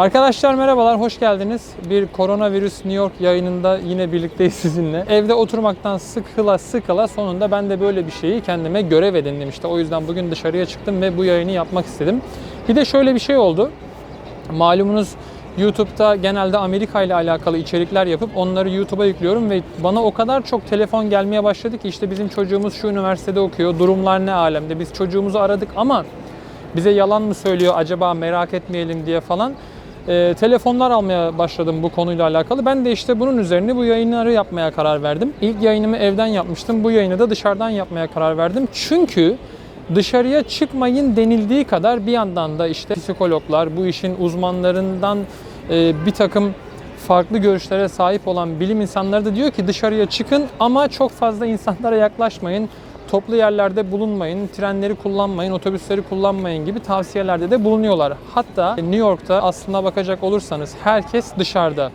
Arkadaşlar merhabalar, hoş geldiniz. Bir koronavirüs New York yayınında yine birlikteyiz sizinle. Evde oturmaktan sıkıla sıkıla sonunda ben de böyle bir şeyi kendime görev edindim işte. O yüzden bugün dışarıya çıktım ve bu yayını yapmak istedim. Bir de şöyle bir şey oldu. Malumunuz YouTube'da genelde Amerika ile alakalı içerikler yapıp onları YouTube'a yüklüyorum ve bana o kadar çok telefon gelmeye başladı ki işte bizim çocuğumuz şu üniversitede okuyor, durumlar ne alemde, biz çocuğumuzu aradık ama bize yalan mı söylüyor acaba merak etmeyelim diye falan e, telefonlar almaya başladım bu konuyla alakalı. Ben de işte bunun üzerine bu yayınları yapmaya karar verdim. İlk yayınımı evden yapmıştım. Bu yayını da dışarıdan yapmaya karar verdim. Çünkü dışarıya çıkmayın denildiği kadar bir yandan da işte psikologlar, bu işin uzmanlarından e, bir takım farklı görüşlere sahip olan bilim insanları da diyor ki dışarıya çıkın ama çok fazla insanlara yaklaşmayın. Toplu yerlerde bulunmayın, trenleri kullanmayın, otobüsleri kullanmayın gibi tavsiyelerde de bulunuyorlar. Hatta New York'ta aslına bakacak olursanız herkes dışarıda.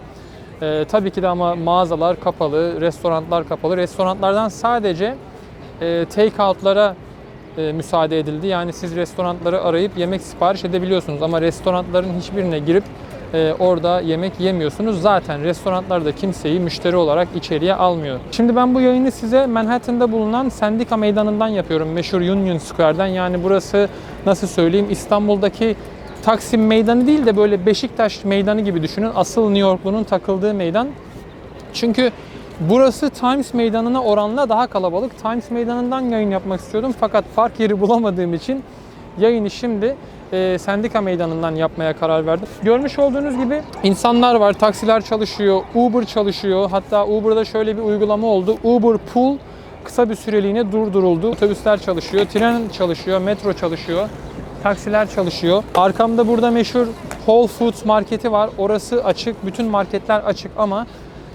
Ee, tabii ki de ama mağazalar kapalı, restoranlar kapalı. Restoranlardan sadece e, take out'lara e, müsaade edildi. Yani siz restoranları arayıp yemek sipariş edebiliyorsunuz ama restoranların hiçbirine girip e, orada yemek yemiyorsunuz. Zaten restoranlarda kimseyi müşteri olarak içeriye almıyor. Şimdi ben bu yayını size Manhattan'da bulunan Sendika Meydanı'ndan yapıyorum. Meşhur Union Square'den. Yani burası nasıl söyleyeyim İstanbul'daki Taksim Meydanı değil de böyle Beşiktaş Meydanı gibi düşünün. Asıl New Yorklu'nun takıldığı meydan. Çünkü burası Times Meydanı'na oranla daha kalabalık. Times Meydanı'ndan yayın yapmak istiyordum fakat park yeri bulamadığım için yayını şimdi e, Sendika Meydanı'ndan yapmaya karar verdim. Görmüş olduğunuz gibi insanlar var, taksiler çalışıyor, Uber çalışıyor. Hatta Uber'da şöyle bir uygulama oldu. Uber Pool kısa bir süreliğine durduruldu. Otobüsler çalışıyor, tren çalışıyor, metro çalışıyor taksiler çalışıyor. Arkamda burada meşhur Whole Foods marketi var. Orası açık. Bütün marketler açık ama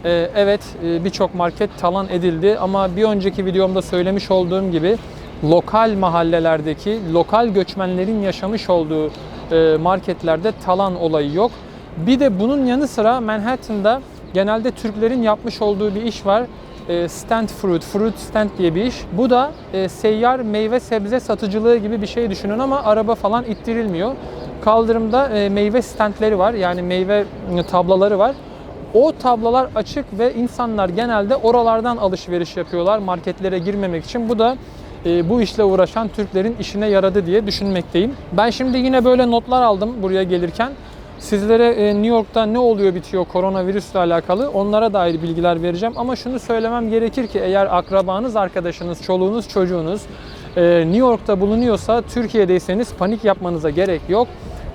e, evet e, birçok market talan edildi ama bir önceki videomda söylemiş olduğum gibi lokal mahallelerdeki lokal göçmenlerin yaşamış olduğu e, marketlerde talan olayı yok. Bir de bunun yanı sıra Manhattan'da genelde Türklerin yapmış olduğu bir iş var e, stand fruit, fruit stand diye bir iş. Bu da e, seyyar meyve sebze satıcılığı gibi bir şey düşünün ama araba falan ittirilmiyor. Kaldırımda meyve standleri var yani meyve tablaları var. O tablalar açık ve insanlar genelde oralardan alışveriş yapıyorlar marketlere girmemek için. Bu da e, bu işle uğraşan Türklerin işine yaradı diye düşünmekteyim. Ben şimdi yine böyle notlar aldım buraya gelirken. Sizlere e, New York'ta ne oluyor bitiyor koronavirüsle alakalı onlara dair bilgiler vereceğim. Ama şunu söylemem gerekir ki eğer akrabanız, arkadaşınız, çoluğunuz, çocuğunuz e, New York'ta bulunuyorsa Türkiye'deyseniz panik yapmanıza gerek yok.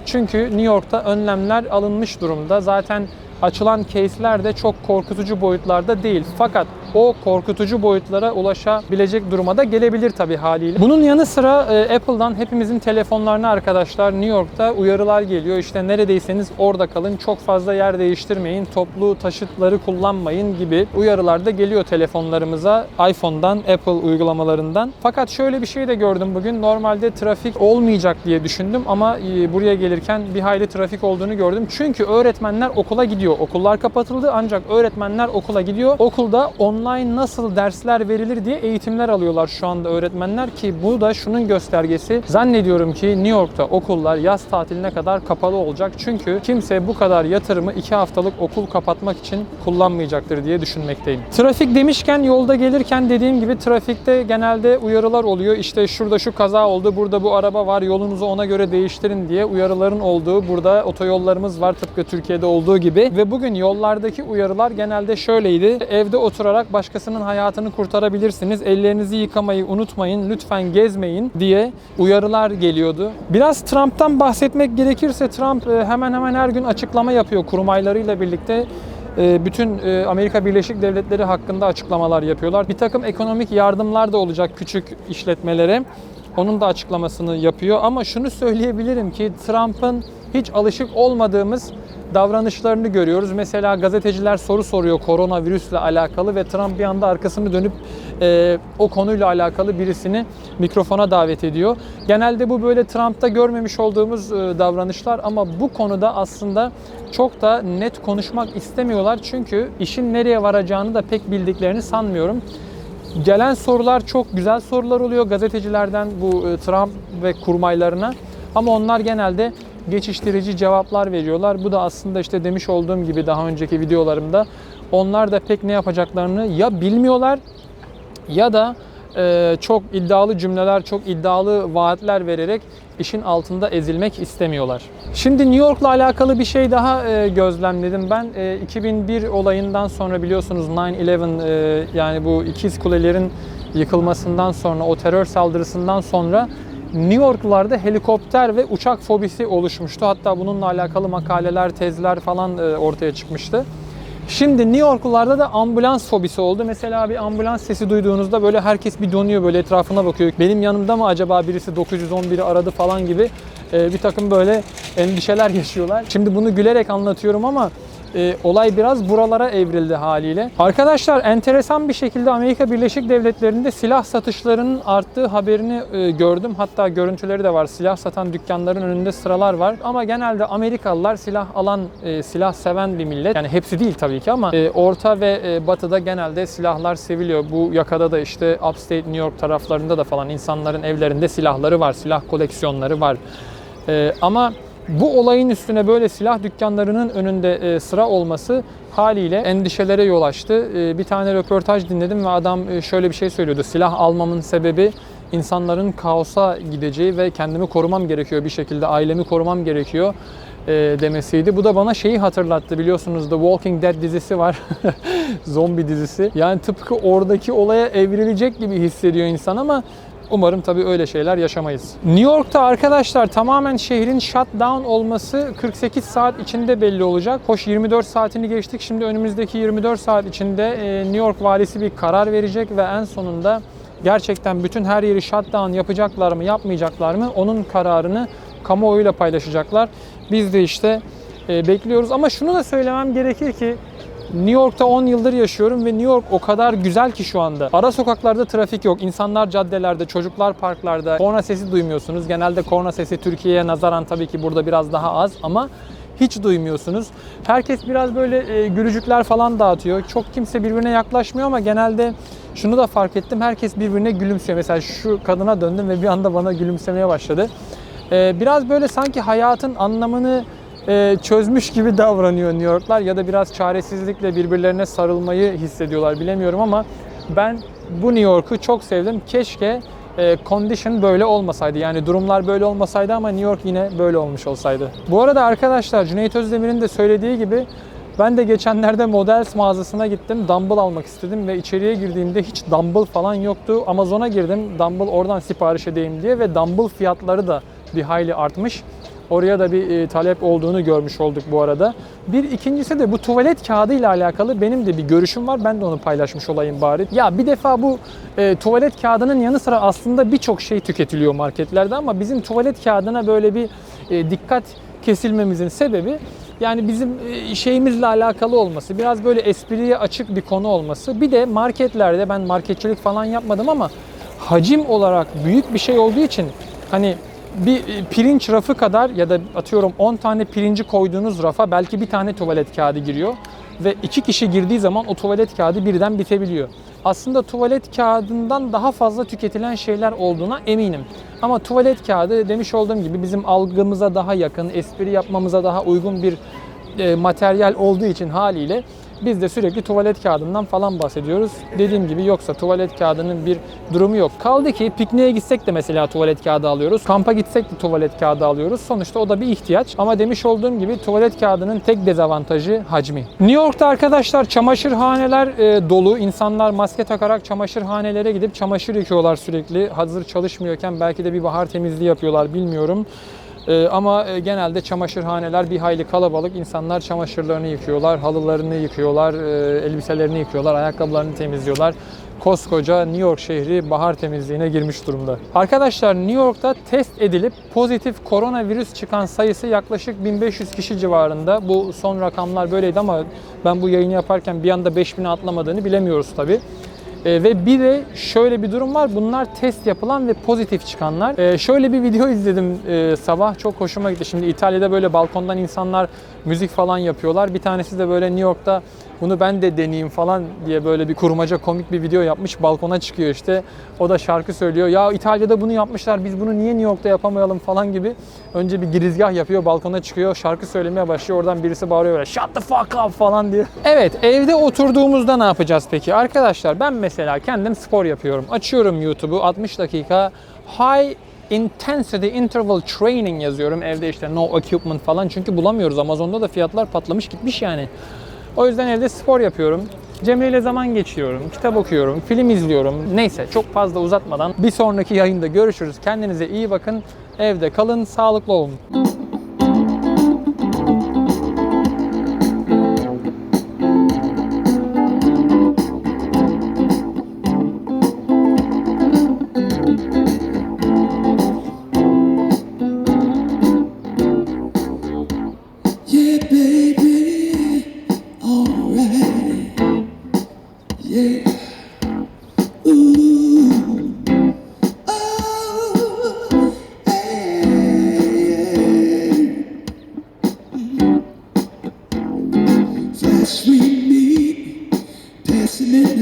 Çünkü New York'ta önlemler alınmış durumda. Zaten açılan case'ler de çok korkutucu boyutlarda değil. Fakat o korkutucu boyutlara ulaşabilecek duruma da gelebilir tabii haliyle. Bunun yanı sıra e, Apple'dan hepimizin telefonlarına arkadaşlar New York'ta uyarılar geliyor. İşte neredeyseniz orada kalın, çok fazla yer değiştirmeyin, toplu taşıtları kullanmayın gibi uyarılar da geliyor telefonlarımıza iPhone'dan, Apple uygulamalarından. Fakat şöyle bir şey de gördüm bugün. Normalde trafik olmayacak diye düşündüm ama e, buraya gelirken bir hayli trafik olduğunu gördüm. Çünkü öğretmenler okula gidiyor. Okullar kapatıldı ancak öğretmenler okula gidiyor. Okulda online nasıl dersler verilir diye eğitimler alıyorlar şu anda öğretmenler ki bu da şunun göstergesi. Zannediyorum ki New York'ta okullar yaz tatiline kadar kapalı olacak. Çünkü kimse bu kadar yatırımı 2 haftalık okul kapatmak için kullanmayacaktır diye düşünmekteyim. Trafik demişken yolda gelirken dediğim gibi trafikte genelde uyarılar oluyor. İşte şurada şu kaza oldu, burada bu araba var, yolunuzu ona göre değiştirin diye uyarıların olduğu burada otoyollarımız var tıpkı Türkiye'de olduğu gibi. Ve bugün yollardaki uyarılar genelde şöyleydi. Evde oturarak başkasının hayatını kurtarabilirsiniz. Ellerinizi yıkamayı unutmayın. Lütfen gezmeyin diye uyarılar geliyordu. Biraz Trump'tan bahsetmek gerekirse Trump e, hemen hemen her gün açıklama yapıyor kurmaylarıyla birlikte e, bütün e, Amerika Birleşik Devletleri hakkında açıklamalar yapıyorlar. Bir takım ekonomik yardımlar da olacak küçük işletmelere. Onun da açıklamasını yapıyor ama şunu söyleyebilirim ki Trump'ın hiç alışık olmadığımız davranışlarını görüyoruz. Mesela gazeteciler soru soruyor koronavirüsle alakalı ve Trump bir anda arkasını dönüp e, o konuyla alakalı birisini mikrofona davet ediyor. Genelde bu böyle Trump'ta görmemiş olduğumuz e, davranışlar ama bu konuda aslında çok da net konuşmak istemiyorlar. Çünkü işin nereye varacağını da pek bildiklerini sanmıyorum. Gelen sorular çok güzel sorular oluyor gazetecilerden bu e, Trump ve kurmaylarına. Ama onlar genelde geçiştirici cevaplar veriyorlar. Bu da aslında işte demiş olduğum gibi daha önceki videolarımda onlar da pek ne yapacaklarını ya bilmiyorlar ya da e, çok iddialı cümleler, çok iddialı vaatler vererek işin altında ezilmek istemiyorlar. Şimdi New York'la alakalı bir şey daha e, gözlemledim ben. E, 2001 olayından sonra biliyorsunuz 9/11 e, yani bu ikiz kulelerin yıkılmasından sonra o terör saldırısından sonra New Yorklularda helikopter ve uçak fobisi oluşmuştu. Hatta bununla alakalı makaleler, tezler falan e, ortaya çıkmıştı. Şimdi New Yorklularda da ambulans fobisi oldu. Mesela bir ambulans sesi duyduğunuzda böyle herkes bir donuyor böyle etrafına bakıyor. Benim yanımda mı acaba birisi 911'i aradı falan gibi e, bir takım böyle endişeler yaşıyorlar. Şimdi bunu gülerek anlatıyorum ama e, olay biraz buralara evrildi haliyle. Arkadaşlar enteresan bir şekilde Amerika Birleşik Devletleri'nde silah satışlarının arttığı haberini e, gördüm. Hatta görüntüleri de var. Silah satan dükkanların önünde sıralar var. Ama genelde Amerikalılar silah alan, e, silah seven bir millet. Yani hepsi değil tabii ki ama e, orta ve e, batıda genelde silahlar seviliyor. Bu yakada da işte upstate New York taraflarında da falan insanların evlerinde silahları var. Silah koleksiyonları var. E, ama bu olayın üstüne böyle silah dükkanlarının önünde e, sıra olması haliyle endişelere yol açtı. E, bir tane röportaj dinledim ve adam e, şöyle bir şey söylüyordu. Silah almamın sebebi insanların kaosa gideceği ve kendimi korumam gerekiyor bir şekilde, ailemi korumam gerekiyor demesiydi. Bu da bana şeyi hatırlattı biliyorsunuz The Walking Dead dizisi var. Zombi dizisi. Yani tıpkı oradaki olaya evrilecek gibi hissediyor insan ama Umarım tabii öyle şeyler yaşamayız. New York'ta arkadaşlar tamamen şehrin shutdown olması 48 saat içinde belli olacak. Hoş 24 saatini geçtik. Şimdi önümüzdeki 24 saat içinde e, New York valisi bir karar verecek ve en sonunda gerçekten bütün her yeri shutdown yapacaklar mı yapmayacaklar mı onun kararını kamuoyuyla paylaşacaklar. Biz de işte e, bekliyoruz ama şunu da söylemem gerekir ki New York'ta 10 yıldır yaşıyorum ve New York o kadar güzel ki şu anda. Ara sokaklarda trafik yok. İnsanlar caddelerde, çocuklar parklarda. Korna sesi duymuyorsunuz. Genelde korna sesi Türkiye'ye nazaran tabii ki burada biraz daha az ama hiç duymuyorsunuz. Herkes biraz böyle e, gülücükler falan dağıtıyor. Çok kimse birbirine yaklaşmıyor ama genelde şunu da fark ettim. Herkes birbirine gülümsüyor. Mesela şu kadına döndüm ve bir anda bana gülümsemeye başladı. E, biraz böyle sanki hayatın anlamını e, çözmüş gibi davranıyor New Yorklar ya da biraz çaresizlikle birbirlerine sarılmayı hissediyorlar bilemiyorum ama ben bu New York'u çok sevdim. Keşke e, condition böyle olmasaydı. Yani durumlar böyle olmasaydı ama New York yine böyle olmuş olsaydı. Bu arada arkadaşlar Cüneyt Özdemir'in de söylediği gibi ben de geçenlerde Models mağazasına gittim. Dumbbell almak istedim ve içeriye girdiğimde hiç dumbbell falan yoktu. Amazon'a girdim dumbbell oradan sipariş edeyim diye ve dumbbell fiyatları da bir hayli artmış. Oraya da bir e, talep olduğunu görmüş olduk bu arada. Bir ikincisi de bu tuvalet kağıdı ile alakalı benim de bir görüşüm var. Ben de onu paylaşmış olayım bari. Ya bir defa bu e, tuvalet kağıdının yanı sıra aslında birçok şey tüketiliyor marketlerde ama bizim tuvalet kağıdına böyle bir e, dikkat kesilmemizin sebebi yani bizim e, şeyimizle alakalı olması, biraz böyle espriye açık bir konu olması. Bir de marketlerde ben marketçilik falan yapmadım ama hacim olarak büyük bir şey olduğu için hani bir e, pirinç rafı kadar ya da atıyorum 10 tane pirinci koyduğunuz rafa belki bir tane tuvalet kağıdı giriyor ve iki kişi girdiği zaman o tuvalet kağıdı birden bitebiliyor. Aslında tuvalet kağıdından daha fazla tüketilen şeyler olduğuna eminim. Ama tuvalet kağıdı demiş olduğum gibi bizim algımıza daha yakın, espri yapmamıza daha uygun bir e, materyal olduğu için haliyle biz de sürekli tuvalet kağıdından falan bahsediyoruz. Dediğim gibi yoksa tuvalet kağıdının bir durumu yok. Kaldı ki pikniğe gitsek de mesela tuvalet kağıdı alıyoruz. Kampa gitsek de tuvalet kağıdı alıyoruz. Sonuçta o da bir ihtiyaç. Ama demiş olduğum gibi tuvalet kağıdının tek dezavantajı hacmi. New York'ta arkadaşlar çamaşırhaneler e, dolu. İnsanlar maske takarak çamaşırhanelere gidip çamaşır yıkıyorlar sürekli. Hazır çalışmıyorken belki de bir bahar temizliği yapıyorlar bilmiyorum. Ee, ama e, genelde çamaşırhaneler bir hayli kalabalık. İnsanlar çamaşırlarını yıkıyorlar, halılarını yıkıyorlar, e, elbiselerini yıkıyorlar, ayakkabılarını temizliyorlar. Koskoca New York şehri bahar temizliğine girmiş durumda. Arkadaşlar New York'ta test edilip pozitif koronavirüs çıkan sayısı yaklaşık 1500 kişi civarında. Bu son rakamlar böyleydi ama ben bu yayını yaparken bir anda 5000'e atlamadığını bilemiyoruz tabii. E, ve bir de şöyle bir durum var. Bunlar test yapılan ve pozitif çıkanlar. E, şöyle bir video izledim e, sabah. Çok hoşuma gitti. Şimdi İtalya'da böyle balkondan insanlar müzik falan yapıyorlar. Bir tanesi de böyle New York'ta bunu ben de deneyeyim falan diye böyle bir kurmaca komik bir video yapmış. Balkona çıkıyor işte. O da şarkı söylüyor. Ya İtalya'da bunu yapmışlar. Biz bunu niye New York'ta yapamayalım falan gibi. Önce bir girizgah yapıyor. Balkona çıkıyor. Şarkı söylemeye başlıyor. Oradan birisi bağırıyor böyle shut the fuck up falan diye. Evet evde oturduğumuzda ne yapacağız peki? Arkadaşlar ben mesela kendim spor yapıyorum. Açıyorum YouTube'u 60 dakika high intensity interval training yazıyorum. Evde işte no equipment falan çünkü bulamıyoruz. Amazon'da da fiyatlar patlamış gitmiş yani. O yüzden evde spor yapıyorum. Cemre ile zaman geçiriyorum, kitap okuyorum, film izliyorum. Neyse çok fazla uzatmadan bir sonraki yayında görüşürüz. Kendinize iyi bakın. Evde kalın, sağlıklı olun.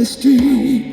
The street.